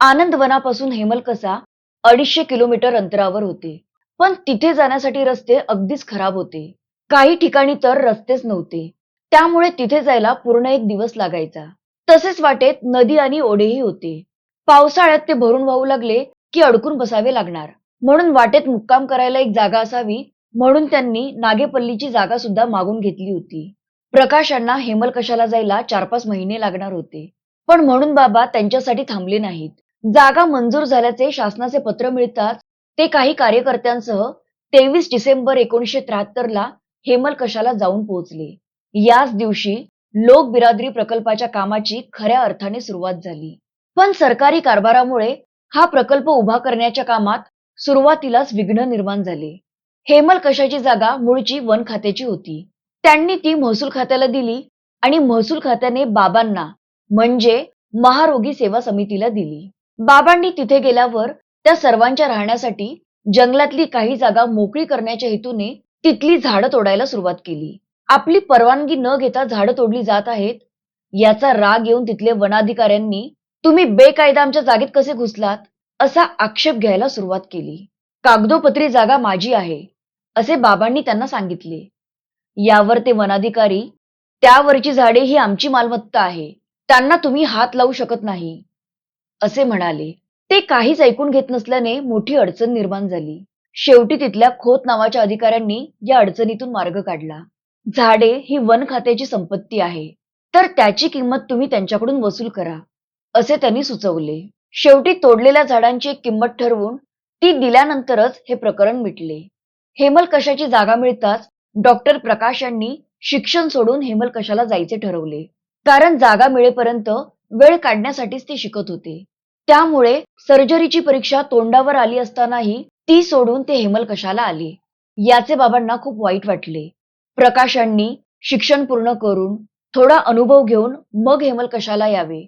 आनंदवनापासून हेमलकसा अडीचशे किलोमीटर अंतरावर होते. पण तिथे जाण्यासाठी रस्ते अगदीच खराब होते. काही ठिकाणी तर रस्तेच नव्हते. त्यामुळे तिथे जायला पूर्ण एक दिवस लागायचा. तसेच वाटेत नदी आणि ओढेही होते. पावसाळ्यात ते भरून वाहू लागले की अडकून बसावे लागणार. म्हणून वाटेत मुक्काम करायला एक जागा असावी म्हणून त्यांनी नागेपल्लीची जागा सुद्धा मागून घेतली होती. प्रकाशांना हेमलकशाला जायला चार पाच महिने लागणार होते. पण म्हणून बाबा त्यांच्यासाठी थांबले नाहीत. जागा मंजूर झाल्याचे शासनाचे पत्र मिळताच ते काही कार्यकर्त्यांसह तेवीस डिसेंबर एकोणीसशे त्र्याहत्तर ला हेमलकशाला जाऊन पोहोचले? याच दिवशी लोक बिरादरी प्रकल्पाच्या कामाची खऱ्या अर्थाने सुरुवात झाली. पण सरकारी कारभारामुळे हा प्रकल्प उभा करण्याच्या कामात सुरुवातीलाच विघ्न निर्माण झाले. हेमलकशाची जागा मूळची वन खात्याची होती. त्यांनी ती महसूल खात्याला दिली आणि महसूल खात्याने बाबांना म्हणजे महारोगी सेवा समितीला दिली. बाबांनी तिथे गेल्यावर त्या सर्वांच्या राहण्यासाठी जंगलातली काही जागा मोकळी करण्याच्या हेतूने तिथली झाडं तोडायला सुरुवात केली. आपली परवानगी न घेता झाडं तोडली जात आहेत याचा राग येऊन तिथले वनाधिकाऱ्यांनी तुम्ही बेकायदा आमच्या जागेत कसे घुसलात? असा आक्षेप घ्यायला सुरुवात केली. कागदोपत्री जागा माझी आहे असे बाबांनी त्यांना सांगितले. यावर ते वनाधिकारी त्यावरची झाडे ही आमची मालमत्ता आहे त्यांना तुम्ही हात लावू शकत नाही. असे म्हणाले. ते काहीच ऐकून घेत नसल्याने मोठी अडचण निर्माण झाली. शेवटी तिथल्या खोत नावाच्या अधिकाऱ्यांनी या अडचणीतून मार्ग काढला. झाडे ही वन खात्याची संपत्ती आहे. तर त्याची किंमत तुम्ही त्यांच्याकडून वसूल करा असे त्यांनी सुचवले. शेवटी तोडलेल्या झाडांची एक किंमत ठरवून ती दिल्यानंतरच हे प्रकरण मिटले. हेमलकशाची जागा मिळताच डॉक्टर प्रकाश यांनी शिक्षण सोडून हेमलकशाला जायचे ठरवले. कारण जागा मिळेपर्यंत वेळ काढण्यासाठीच ते शिकत होते. त्यामुळे सर्जरीची परीक्षा तोंडावर आली असतानाही ती सोडून ते हेमलकशाला आले? याचे बाबांना खूप वाईट वाटले. प्रकाशांनी शिक्षण पूर्ण करून थोडा अनुभव घेऊन मग हेमल कशाला यावे?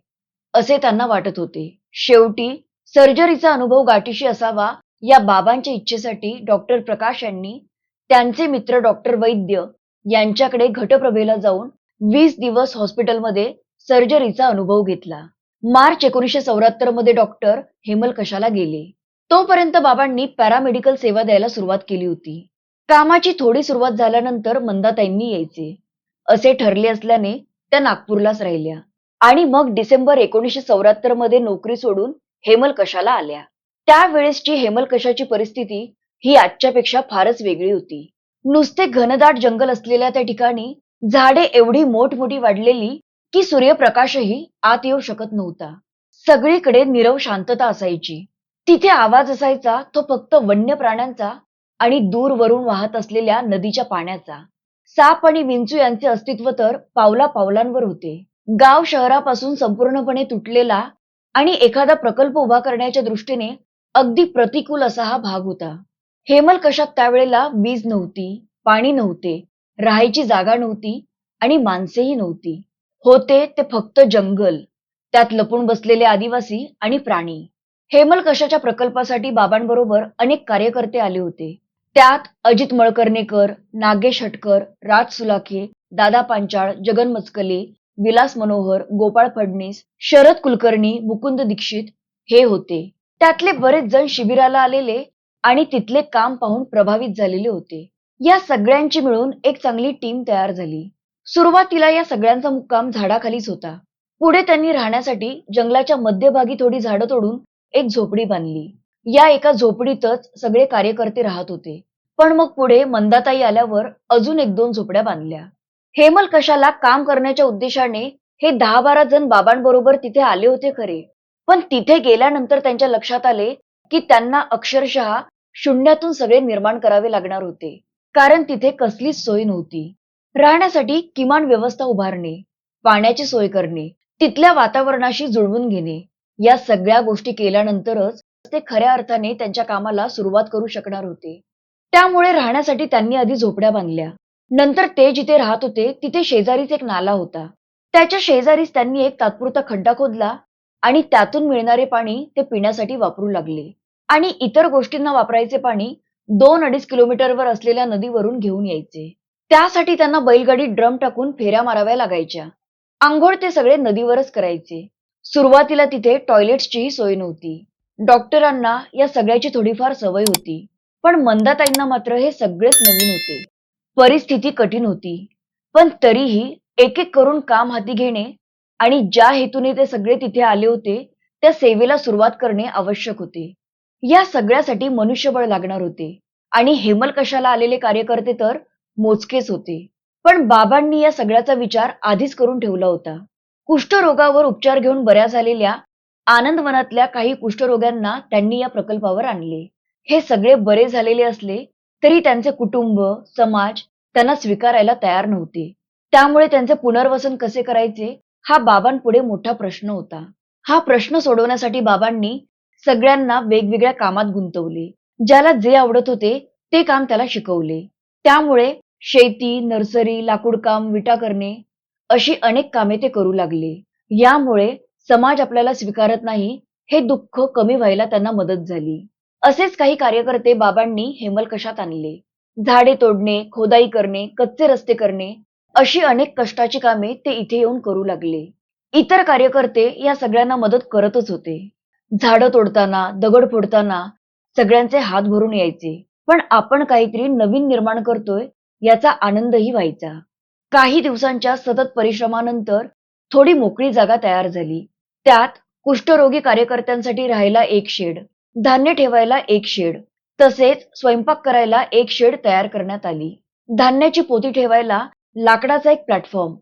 असे त्यांना वाटत होते. शेवटी सर्जरीचा अनुभव गाठीशी असावा या बाबांच्या इच्छेसाठी डॉक्टर प्रकाश यांनी त्यांचे मित्र डॉक्टर वैद्य यांच्याकडे घटप्रभेला जाऊन वीस दिवस हॉस्पिटलमध्ये सर्जरीचा अनुभव घेतला. मार्च एकोणीसशे चौऱ्याहत्तरमध्ये डॉक्टर हेमलकशाला गेले? तोपर्यंत बाबांनी पॅरामेडिकल सेवा द्यायला सुरुवात केली होती. कामाची थोडी सुरुवात झाल्यानंतर मंदाताईंनी यायचे. असे ठरले असल्याने त्या नागपूरलाच राहिल्या. आणि मग डिसेंबर एकोणीसशे चौऱ्याहत्तरमध्ये नोकरी सोडून हेमलकशाला आल्या? त्यावेळेसची हेमलकशाची परिस्थिती ही आजच्यापेक्षा फारच वेगळी होती. नुसते घनदाट जंगल असलेल्या त्या ठिकाणी झाडे एवढी मोठमोठी वाढलेली की सूर्यप्रकाशही आत येऊ शकत नव्हता. सगळीकडे निरव शांतता असायची. तिथे आवाज असायचा तो फक्त वन्य प्राण्यांचा आणि दूरवरून वाहत असलेल्या नदीच्या पाण्याचा. साप आणि विंचू यांचे अस्तित्व तर पावला पावलांवर होते. गाव शहरापासून संपूर्णपणे तुटलेला आणि एखादा प्रकल्प उभा करण्याच्या दृष्टीने अगदी प्रतिकूल असा हा भाग होता. हेमल कशात त्यावेळेला वीज नव्हती पाणी नव्हते राहायची जागा नव्हती आणि माणसेही नव्हती. होते ते फक्त जंगल त्यात लपून बसलेले आदिवासी आणि प्राणी. हेमल कशाच्या प्रकल्पासाठी बाबांबरोबर अनेक कार्यकर्ते आले होते? त्यात अजित मळकर्णेकर नागेश हटकर राज सुलाखे दादा पांचाळ जगन मचकले विलास मनोहर गोपाळ फडणीस शरद कुलकर्णी मुकुंद दीक्षित हे होते. त्यातले बरेच जण शिबिराला आलेले आणि तिथले काम पाहून प्रभावित झालेले होते. या सगळ्यांची मिळून एक चांगली टीम तयार झाली. सुरुवातीला या सगळ्यांचा मुक्काम झाडाखालीच होता. पुढे त्यांनी राहण्यासाठी जंगलाच्या मध्यभागी थोडी झाडं तोडून एक झोपडी बांधली. या एका झोपडीतच सगळे कार्यकर्ते राहत होते. पण मग पुढे मंदाताई आल्यावर अजून एक दोन झोपड्या बांधल्या. हेमल कशाला काम करण्याच्या उद्देशाने हे दहा बारा जण बाबांबरोबर तिथे आले होते खरे. पण तिथे गेल्यानंतर त्यांच्या लक्षात आले की त्यांना अक्षरशः शून्यातून सगळे निर्माण करावे लागणार होते. कारण तिथे कसलीच सोय नव्हती. राहण्यासाठी किमान व्यवस्था उभारणे पाण्याची सोय करणे तिथल्या वातावरणाशी जुळवून घेणे या सगळ्या गोष्टी केल्यानंतरच ते खऱ्या अर्थाने त्यांच्या कामाला सुरुवात करू शकणार होते. त्यामुळे राहण्यासाठी त्यांनी आधी झोपड्या बांधल्या. नंतर ते जिथे राहत होते तिथे शेजारीच एक नाला होता. त्याच्या शेजारीच त्यांनी एक तात्पुरता खड्डा खोदला आणि त्यातून मिळणारे पाणी ते पिण्यासाठी वापरू लागले. आणि इतर गोष्टींना वापरायचे पाणी दोन अडीच किलोमीटरवर असलेल्या नदीवरून घेऊन यायचे. त्यासाठी त्यांना बैलगाडीत ड्रम टाकून फेऱ्या माराव्या लागायच्या. आंघोळ ते सगळे नदीवरच करायचे. सुरुवातीला तिथे टॉयलेट्सचीही सोय नव्हती. डॉक्टरांना या सगळ्याची थोडीफार सवय होती. पण मंदाताईंना मात्र हे सगळेच नवीन होते. परिस्थिती कठीण होती. पण तरीही एक एक करून काम हाती घेणे आणि ज्या हेतूने ते सगळे तिथे आले होते त्या सेवेला सुरुवात करणे आवश्यक होते. या सगळ्यासाठी मनुष्यबळ लागणार होते. आणि हेमल कशाला आलेले कार्यकर्ते तर मोजकेच होते. पण बाबांनी या सगळ्याचा विचार आधीच करून ठेवला होता. कुष्ठरोगावर उपचार घेऊन बऱ्या झालेल्या आनंदवनातल्या काही कुष्ठरोग्यांना त्यांनी या प्रकल्पावर आणले. हे सगळे बरे झालेले असले तरी त्यांचे कुटुंब समाज त्यांना स्वीकारायला तयार नव्हते. त्यामुळे त्यांचे पुनर्वसन कसे करायचे हा बाबांपुढे मोठा प्रश्न होता. हा प्रश्न सोडवण्यासाठी बाबांनी सगळ्यांना वेगवेगळ्या कामात गुंतवले. ज्याला जे आवडत होते ते काम त्याला शिकवले. त्यामुळे शेती नर्सरी लाकूडकाम विटा करणे अशी अनेक कामे ते करू लागले. यामुळे समाज आपल्याला स्वीकारत नाही हे दुःख कमी व्हायला त्यांना मदत झाली. असेच काही कार्यकर्ते बाबांनी हेमलकशात आणले. झाडे तोडणे खोदाई करणे कच्चे रस्ते करणे अशी अनेक कष्टाची कामे ते इथे येऊन करू लागले. इतर कार्यकर्ते या सगळ्यांना मदत करतच होते. झाडं तोडताना दगड फोडताना सगळ्यांचे हात भरून यायचे. पण आपण काहीतरी नवीन निर्माण करतोय याचा आनंदही व्हायचा. काही दिवसांच्या सतत परिश्रमानंतर थोडी मोकळी जागा तयार झाली. त्यात कुष्ठरोगी कार्यकर्त्यांसाठी राहायला एक शेड धान्य ठेवायला एक शेड तसेच स्वयंपाक करायला एक शेड तयार करण्यात आली. धान्याची पोती ठेवायला लाकडाचा एक प्लॅटफॉर्म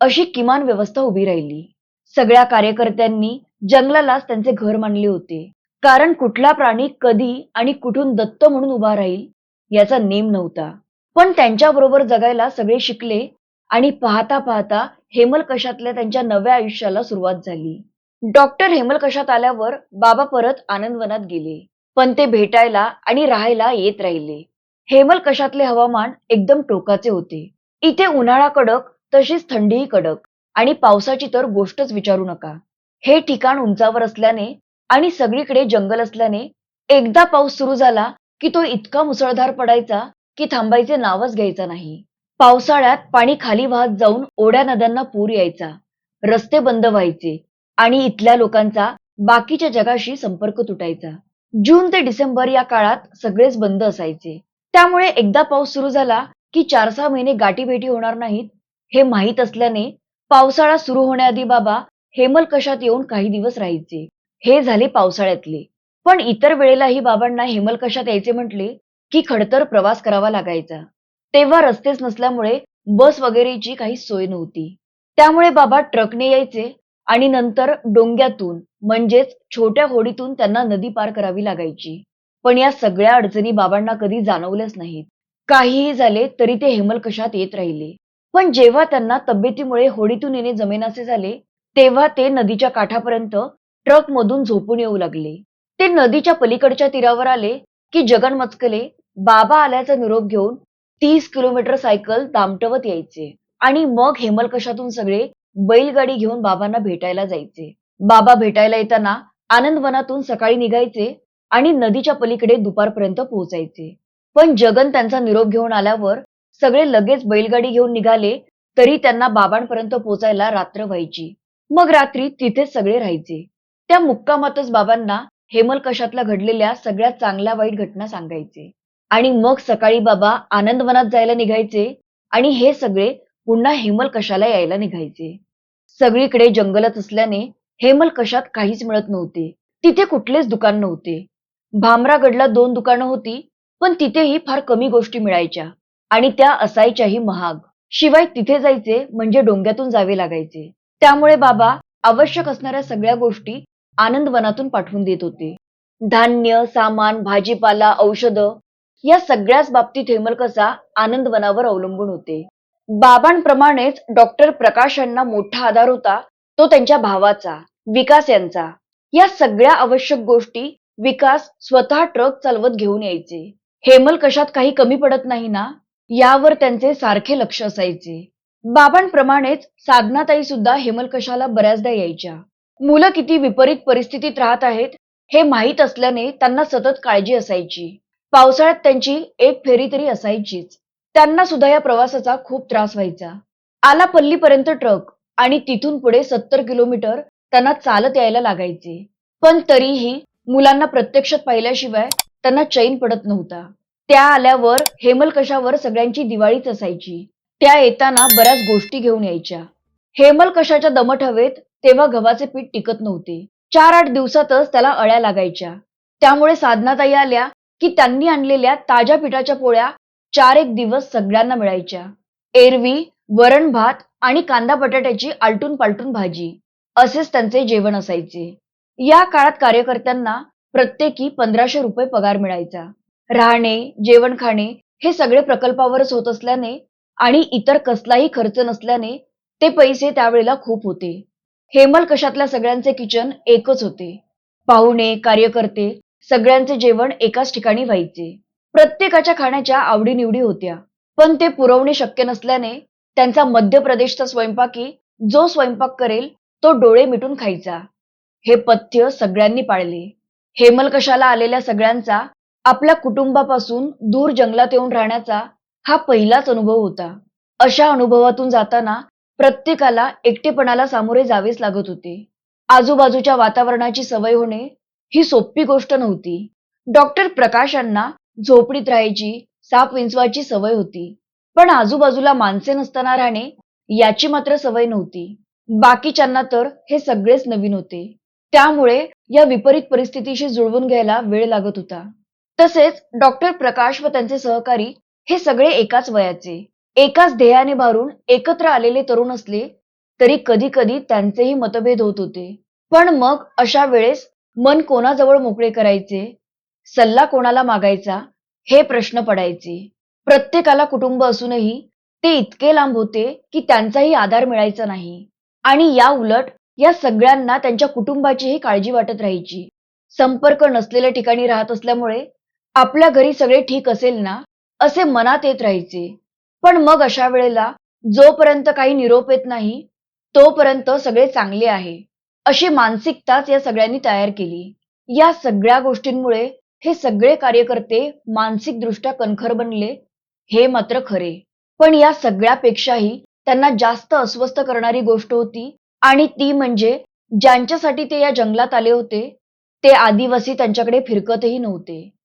अशी किमान व्यवस्था उभी राहिली. सगळ्या कार्यकर्त्यांनी जंगलालाच त्यांचे घर मानले होते. कारण कुठला प्राणी कधी आणि कुठून दत्त म्हणून उभा राहील याचा नेम नव्हता. पण त्यांच्याबरोबर जगायला सगळे शिकले आणि पाहता पाहता हेमलकशातल्या त्यांच्या नव्या आयुष्याला सुरुवात झाली. डॉक्टर हेमलकशात आल्यावर बाबा परत आनंदवनात गेले पण ते भेटायला आणि राहायला येत राहिले. हेमलकशातले हवामान एकदम टोकाचे होते. इथे उन्हाळा कडक तशीच थंडीही कडक आणि पावसाची तर गोष्टच विचारू नका. हे ठिकाण उंचावर असल्याने आणि सगळीकडे जंगल असल्याने एकदा पाऊस सुरू झाला की तो इतका मुसळधार पडायचा की थांबायचे नावच घ्यायचा नाही. पावसाळ्यात पाणी खाली वाहत जाऊन ओढ्या नद्यांना पूर यायचा. रस्ते बंद व्हायचे आणि इथल्या लोकांचा बाकीच्या जगाशी संपर्क तुटायचा. जून ते डिसेंबर या काळात सगळेच बंद असायचे. त्यामुळे एकदा पाऊस सुरू झाला की चार सहा महिने गाठीभेटी होणार नाहीत हे माहीत असल्याने पावसाळा सुरू होण्याआधी बाबा हेमलकशात येऊन काही दिवस राहायचे. हे झाले पावसाळ्यातले. पण इतर वेळेलाही बाबांना हेमलकशात यायचे म्हटले की खडतर प्रवास करावा लागायचा. तेव्हा रस्तेच नसल्यामुळे बस वगैरेची काही सोय नव्हती. त्यामुळे बाबा ट्रकने यायचे आणि नंतर डोंग्यातून म्हणजेच छोट्या होडीतून त्यांना नदी पार करावी लागायची. पण या सगळ्या अडचणी बाबांना कधी जाणवल्याच नाहीत. काहीही झाले तरी ते हेमलकशात येत राहिले. पण जेव्हा त्यांना तब्येतीमुळे होडीतून येणे जमेनासे झाले तेव्हा ते नदीच्या काठापर्यंत ट्रक मधून झोपून येऊ लागले. ते नदीच्या पलीकडच्या तीरावर आले की जगन मचकले बाबा आल्याचा निरोप घेऊन तीस किलोमीटर सायकल दामटवत यायचे. आणि मग हेमलकशातून सगळे बैलगाडी घेऊन बाबांना भेटायला जायचे. बाबा भेटायला येताना आनंदवनातून सकाळी निघायचे आणि नदीच्या पलीकडे दुपारपर्यंत पोहोचायचे. पण जगन त्यांचा निरोप घेऊन आल्यावर सगळे लगेच बैलगाडी घेऊन निघाले तरी त्यांना बाबांपर्यंत पोहोचायला रात्र व्हायची. मग रात्री तिथेच सगळे राहायचे. त्या मुक्कामातच बाबांना हेमलकशातल्या घडलेल्या सगळ्या चांगल्या वाईट घटना सांगायचे? आणि मग सकाळी बाबा आनंदवनात जायला निघायचे आणि हे सगळे पुन्हा हेमलकशाला यायला निघायचे? सगळीकडे जंगलच असल्याने हेमलकशात काहीच मिळत नव्हते. तिथे कुठलेच दुकान नव्हते. भामरागडला दोन दुकानं होती पण तिथेही फार कमी गोष्टी मिळायच्या. आणि त्या असायच्याही महाग. शिवाय तिथे जायचे म्हणजे डोंग्यातून जावे लागायचे. त्यामुळे बाबा आवश्यक असणाऱ्या सगळ्या गोष्टी आनंदवनातून पाठवून देत होते. धान्य सामान भाजीपाला औषधं या सगळ्याच बाबतीत हेमलकसा आनंदवनावर अवलंबून होते. बाबांप्रमाणेच डॉक्टर प्रकाश यांना मोठा आधार होता तो त्यांच्या भावाचा विकास यांचा. या सगळ्या आवश्यक गोष्टी विकास स्वतः ट्रक चालवत घेऊन यायचे. हेमल कशात काही कमी पडत नाही ना? यावर त्यांचे सारखे लक्ष असायचे. बाबांप्रमाणेच साधनाताई सुद्धा हेमलकशाला बऱ्याचदा यायच्या. मुलं किती विपरीत परिस्थितीत राहत आहेत हे माहीत असल्याने त्यांना सतत काळजी असायची. पावसाळ्यात त्यांची एक फेरी तरी असायचीच. त्यांना सुद्धा या प्रवासाचा खूप त्रास व्हायचा. आलापल्लीपर्यंत ट्रक आणि तिथून पुढे सत्तर किलोमीटर त्यांना चालत यायला लागायचे. पण तरीही मुलांना प्रत्यक्षात पाहिल्याशिवाय त्यांना चैन पडत नव्हता. त्या आल्यावर हेमलकशावर सगळ्यांची दिवाळीच असायची. त्या येताना बऱ्याच गोष्टी घेऊन यायच्या. हेमलकशाच्या दमट हवेत तेव्हा गव्हाचे पीठ टिकत नव्हते. चार आठ दिवसातच त्याला अळ्या लागायच्या. त्यामुळे साधनाताई आल्या की त्यांनी आणलेल्या ताज्या पिठाच्या पोळ्या चार एक दिवस सगळ्यांना मिळायच्या. एरवी वरण भात आणि कांदा बटाट्याची आलटून पालटून भाजी. असेच त्यांचे जेवण असायचे. या काळात कार्यकर्त्यांना प्रत्येकी पंधराशे रुपये पगार मिळायचा. राहणे जेवण खाणे हे सगळे प्रकल्पावरच होत असल्याने आणि इतर कसलाही खर्च नसल्याने ते पैसे त्यावेळेला खूप होते. हेमल कशातल्या सगळ्यांचे किचन एकच होते. पाहुणे कार्यकर्ते सगळ्यांचे जेवण एकाच ठिकाणी व्हायचे. प्रत्येकाच्या खाण्याच्या आवडीनिवडी होत्या. पण ते पुरवणे शक्य नसल्याने त्यांचा मध्य प्रदेशचा स्वयंपाकी जो स्वयंपाक करेल तो डोळे मिटून खायचा. हे पथ्य सगळ्यांनी पाळले. हेमलकशाला आलेल्या सगळ्यांचा आपल्या कुटुंबापासून दूर जंगलात येऊन राहण्याचा हा पहिलाच अनुभव होता. अशा अनुभवातून जाताना प्रत्येकाला एकटेपणाला सामोरे जावेच लागत होते. आजूबाजूच्या वातावरणाची सवय होणे ही सोपी गोष्ट नव्हती. डॉक्टर प्रकाशांना झोपडीत राहायची साप विंचवायची सवय होती. पण आजूबाजूला माणसे नसताना राहणे याची मात्र सवय नव्हती. बाकीच्यांना तर हे सगळेच नवीन होते. त्यामुळे या विपरीत परिस्थितीशी जुळवून घ्यायला वेळ लागत होता. तसेच डॉक्टर प्रकाश व त्यांचे सहकारी हे सगळे एकाच वयाचे. एकाच ध्येयाने भारून एकत्र आलेले तरुण असले तरी कधी कधी त्यांचेही मतभेद होत होते. पण मग अशा वेळेस मन कोणाजवळ मोकळे करायचे? सल्ला कोणाला मागायचा? हे प्रश्न पडायचे. प्रत्येकाला कुटुंब असूनही ते इतके लांब होते की त्यांचाही आधार मिळायचा नाही. आणि या उलट या सगळ्यांना त्यांच्या कुटुंबाचीही काळजी वाटत राहायची. संपर्क नसलेल्या ठिकाणी राहत असल्यामुळे आपल्या घरी सगळे ठीक असेल ना? असे मनात येत राहायचे. पण मग अशा वेळेला जोपर्यंत काही निरोप येत नाही तोपर्यंत सगळे चांगले आहे. अशी मानसिकताच या सगळ्यांनी तयार केली. या सगळ्या गोष्टींमुळे हे सगळे कार्यकर्ते मानसिकदृष्ट्या कणखर बनले हे मात्र खरे. पण या सगळ्यापेक्षाही त्यांना जास्त अस्वस्थ करणारी गोष्ट होती आणि ती म्हणजे ज्यांच्यासाठी ते या जंगलात आले होते ते आदिवासी त्यांच्याकडे फिरकतही नव्हते.